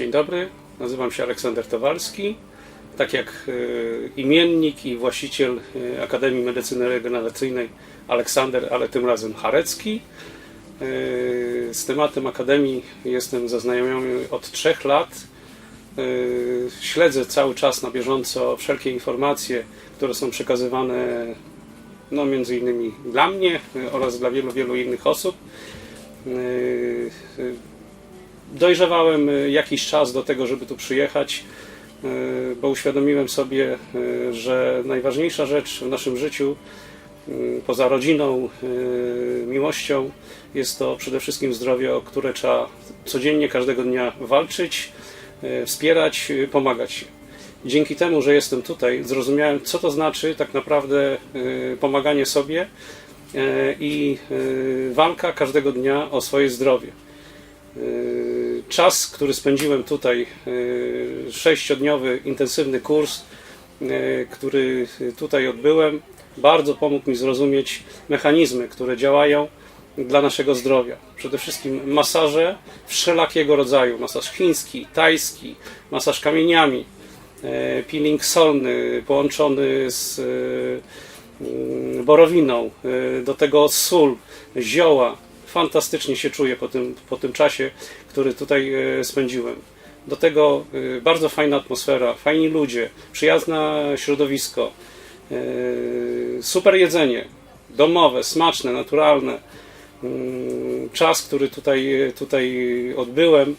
Dzień dobry, nazywam się Aleksander Towalski. Tak jak e, imiennik i właściciel e, Akademii Medycyny Regeneracyjnej Aleksander, ale tym razem Harecki. E, Z tematem Akademii jestem zaznajomiony od trzech lat. Śledzę cały czas na bieżąco wszelkie informacje, które są przekazywane no, między innymi dla mnie oraz dla wielu, wielu innych osób. Dojrzewałem e, jakiś czas do tego, żeby tu przyjechać, e, bo uświadomiłem sobie, e, że najważniejsza rzecz w naszym życiu, poza rodziną, miłością, jest to przede wszystkim zdrowie, o które trzeba codziennie, każdego dnia walczyć, wspierać, pomagać. Dzięki temu, że jestem tutaj, zrozumiałem, co to znaczy tak naprawdę pomaganie sobie i walka każdego dnia o swoje zdrowie. Czas, który spędziłem tutaj, yy, sześciodniowy intensywny kurs, yy, który tutaj odbyłem, bardzo pomógł mi zrozumieć mechanizmy, które działają dla naszego zdrowia. Przede wszystkim masaże wszelakiego rodzaju, masaż chiński, tajski, masaż kamieniami, yy, peeling solny połączony z borowiną, do tego sól, zioła, fantastycznie się czuję po tym, po tym czasie, który tutaj e, spędziłem. Do tego e, bardzo fajna atmosfera, fajni ludzie, przyjazne środowisko, e, super jedzenie, domowe, smaczne, naturalne. Mm, Czas, który tutaj, tutaj odbyłem,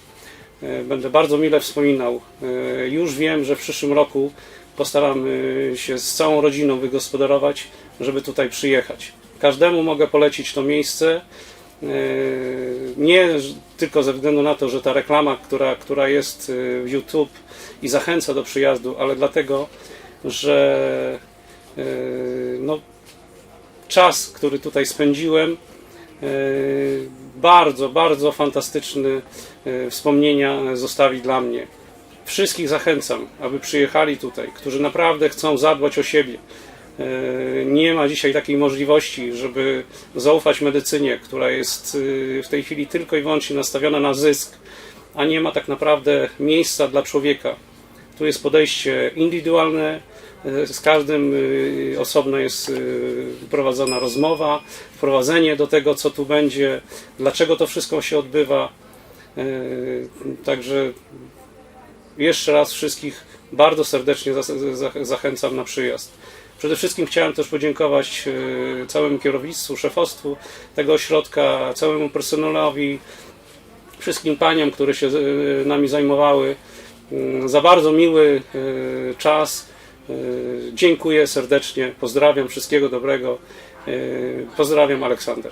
będę bardzo mile wspominał. Już wiem, że w przyszłym roku postaram się z całą rodziną wygospodarować, żeby tutaj przyjechać. Każdemu mogę polecić to miejsce. E, Nie tylko ze względu na to, że ta reklama, która, która jest e, w YouTube i zachęca do przyjazdu, ale dlatego, że e, no, czas, który tutaj spędziłem, bardzo, bardzo fantastyczne wspomnienia zostawi dla mnie. Wszystkich zachęcam, aby przyjechali tutaj, którzy naprawdę chcą zadbać o siebie. E, Nie ma dzisiaj takiej możliwości, żeby zaufać medycynie, która jest e, w tej chwili tylko i wyłącznie nastawiona na zysk, a nie ma tak naprawdę miejsca dla człowieka. Tu jest podejście indywidualne, e, z każdym osobno jest prowadzona rozmowa, wprowadzenie do tego, co tu będzie, dlaczego to wszystko się odbywa. Także jeszcze raz wszystkich bardzo serdecznie zachęcam na przyjazd. Przede wszystkim chciałem też podziękować e, całemu kierownictwu, szefostwu tego ośrodka, całemu personelowi, wszystkim paniom, które się e, nami zajmowały mm, za bardzo miły e, czas. Dziękuję serdecznie, pozdrawiam, wszystkiego dobrego. Pozdrawiam, Aleksander.